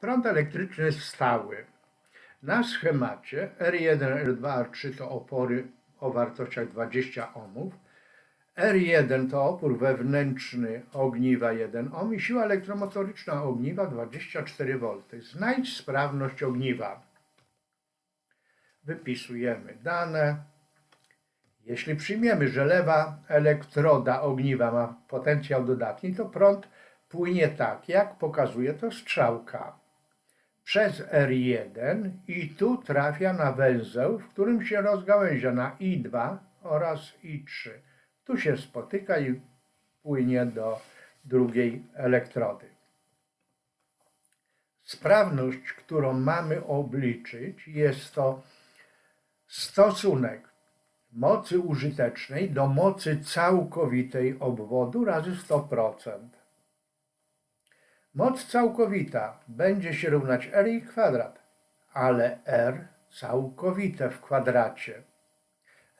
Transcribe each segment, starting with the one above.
Prąd elektryczny jest stały. Na schemacie R1, R2, R3 to opory o wartościach 20 ohmów. R1 to opór wewnętrzny ogniwa 1 ohm i siła elektromotoryczna ogniwa 24 V. Znajdź sprawność ogniwa. Wypisujemy dane. Jeśli przyjmiemy, że lewa elektroda ogniwa ma potencjał dodatni, to prąd płynie tak, jak pokazuje to strzałka. Przez R1 i tu trafia na węzeł, w którym się rozgałęzia na I2 oraz I3. Tu się spotyka i płynie do drugiej elektrody. Sprawność, którą mamy obliczyć, jest to stosunek mocy użytecznej do mocy całkowitej obwodu razy 100%. Moc całkowita będzie się równać R i kwadrat, ale R całkowite w kwadracie.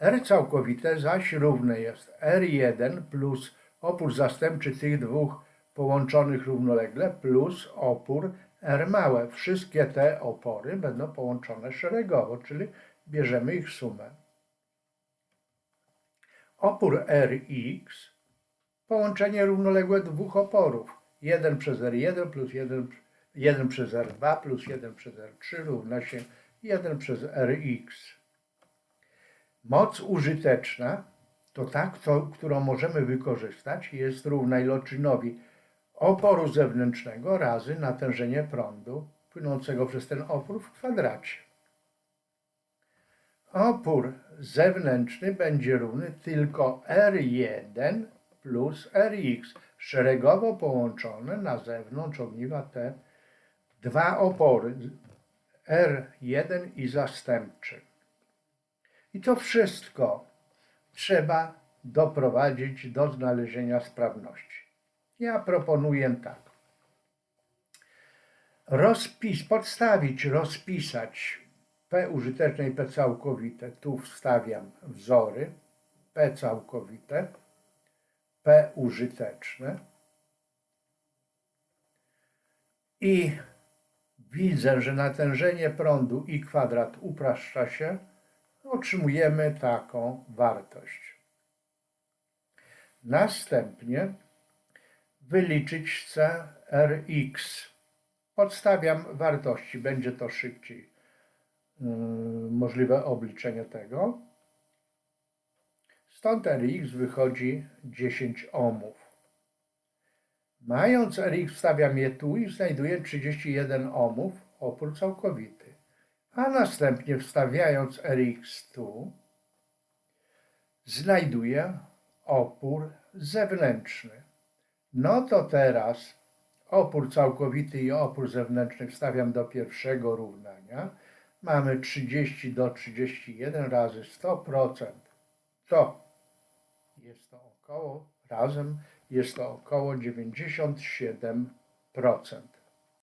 R całkowite zaś równe jest R1 plus opór zastępczy tych dwóch połączonych równolegle plus opór R małe. Wszystkie te opory będą połączone szeregowo, czyli bierzemy ich sumę. Opór Rx, połączenie równoległe dwóch oporów. 1 przez R1 plus 1, 1 przez R2 plus 1 przez R3 równa się 1 przez Rx. Moc użyteczna to ta, którą możemy wykorzystać, jest równa iloczynowi oporu zewnętrznego razy natężenie prądu płynącego przez ten opór w kwadracie. Opór zewnętrzny będzie równy tylko R1 plus Rx, szeregowo połączone na zewnątrz ogniwa te dwa opory R1 i zastępczy. I to wszystko trzeba doprowadzić do znalezienia sprawności. Ja proponuję tak. Rozpis, podstawić, rozpisać P użyteczne i P całkowite. Tu wstawiam wzory. P całkowite, P użyteczne. I widzę, że natężenie prądu I kwadrat upraszcza się. Otrzymujemy taką wartość. Następnie wyliczyć chcę Rx. Podstawiam wartości, będzie to szybciej yy, możliwe obliczenie tego. Stąd Rx wychodzi 10 ohmów. Mając Rx wstawiam je tu i znajduję 31 ohmów, opór całkowity. A następnie wstawiając Rx tu, znajduję opór zewnętrzny. No to teraz opór całkowity i opór zewnętrzny wstawiam do pierwszego równania. Mamy 30 do 31 razy 100%. To jest to około, razem jest to około 97%.